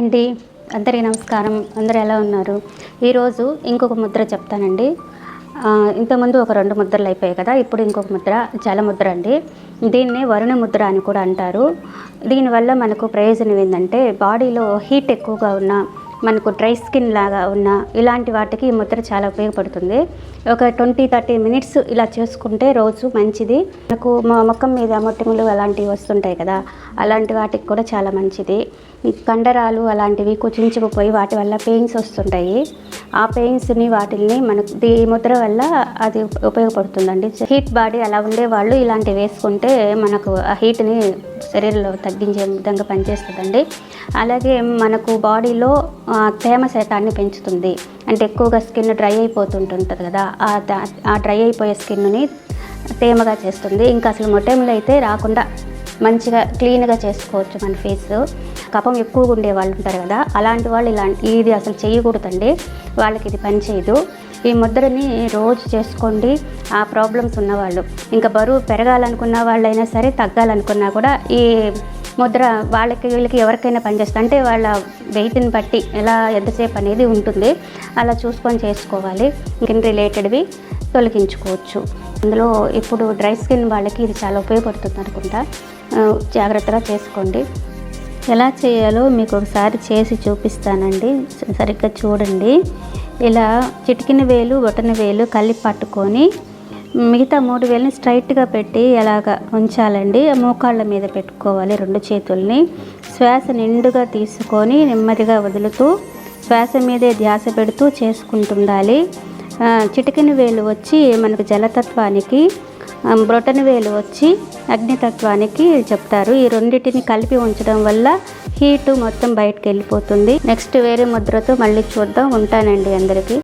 అండి అందరికీ నమస్కారం. అందరు ఎలా ఉన్నారు? ఈరోజు ఇంకొక ముద్ర చెప్తానండి. ఇంతకుముందు ఒక రెండు ముద్రలు అయిపోయాయి కదా ఇప్పుడు ఇంకొక ముద్ర జలముద్ర అండి. దీన్ని వరుణ ముద్ర అని కూడా అంటారు. దీనివల్ల మనకు ప్రయోజనం ఏంటంటే బాడీలో హీట్ ఎక్కువగా ఉన్న మనకు డ్రై స్కిన్ లాగా ఉన్న ఇలాంటి వాటికి ఈ ముద్ర చాలా ఉపయోగపడుతుంది. ఒక ట్వంటీ థర్టీ మినిట్స్ ఇలా చేసుకుంటే రోజు మంచిది. మనకు మా ముఖం మీద మొట్టములు అలాంటివి వస్తుంటాయి కదా అలాంటి వాటికి కూడా చాలా మంచిది. కండరాలు అలాంటివి కుచించుకుపోయి వాటి వల్ల పెయిన్స్ వస్తుంటాయి. ఆ పెయిన్స్ని వాటిల్ని మనకు ఈ ముద్ర వల్ల అది ఉపయోగపడుతుందండి. హీట్ బాడీ అలా ఉండే వాళ్ళు ఇలాంటివి వేసుకుంటే మనకు ఆ హీట్ని శరీరంలో తగ్గించే విధంగా పనిచేస్తుందండి. అలాగే మనకు బాడీలో తేమ శాతాన్ని పెంచుతుంది. అంటే ఎక్కువగా స్కిన్ డ్రై అయిపోతుంటుంటుంది కదా ఆ డ్రై అయిపోయే స్కిన్ని తేమగా చేస్తుంది. ఇంకా అసలు మొట్టమొదటి అయితే రాకుండా మంచిగా క్లీన్గా చేసుకోవచ్చు మన ఫేస్ కపం ఎక్కువగా ఉండే వాళ్ళు ఉంటారు కదా అలాంటి వాళ్ళు ఇలా ఇది అసలు చేయకూడదండి. వాళ్ళకి ఇది పని చేయదు. ఈ ముద్రని రోజు చేసుకోండి ఆ ప్రాబ్లమ్స్ ఉన్నవాళ్ళు. ఇంకా బరువు పెరగాలనుకున్న వాళ్ళైనా సరే తగ్గాలనుకున్నా కూడా ఈ ముద్ర వాళ్ళకి వీళ్ళకి ఎవరికైనా పనిచేస్తుంది అంటే వాళ్ళ వెయిట్ని బట్టి ఎలా ఎంతసేపు అనేది ఉంటుంది. అలా చూసుకొని చేసుకోవాలి. స్కిన్ రిలేటెడ్వి తొలగించుకోవచ్చు. అందులో ఇప్పుడు డ్రై స్కిన్ వాళ్ళకి ఇది చాలా ఉపయోగపడుతుంది అనుకుంటా. జాగ్రత్తగా చేసుకోండి. ఎలా చేయాలో మీకు ఒకసారి చేసి చూపిస్తానండి. సరిగ్గా చూడండి. ఇలా చిటికిన వేలు బొటన వేలు కలిపి పట్టుకొని మిగతా మూడు వేలని స్ట్రైట్గా పెట్టి ఎలాగ ఉంచాలండి. ఆ మోకాళ్ళ మీద పెట్టుకోవాలి రెండు చేతుల్ని. శ్వాస నిండుగా తీసుకొని నెమ్మదిగా వదులుతూ శ్వాస మీదే ధ్యాస పెడుతూ చేసుకుంటుండాలి. చిటికిన వేలు వచ్చి మనకు జలతత్వానికి బ్రొటన్ వేలు వచ్చి అగ్నితత్వానికి చెప్తారు. ఈ రెండింటిని కలిపి ఉంచడం వల్ల హీటు మొత్తం బయటకు వెళ్ళిపోతుంది. నెక్స్ట్ వేరే ముద్రతో మళ్ళీ చూద్దాం. ఉంటానండి అందరికీ.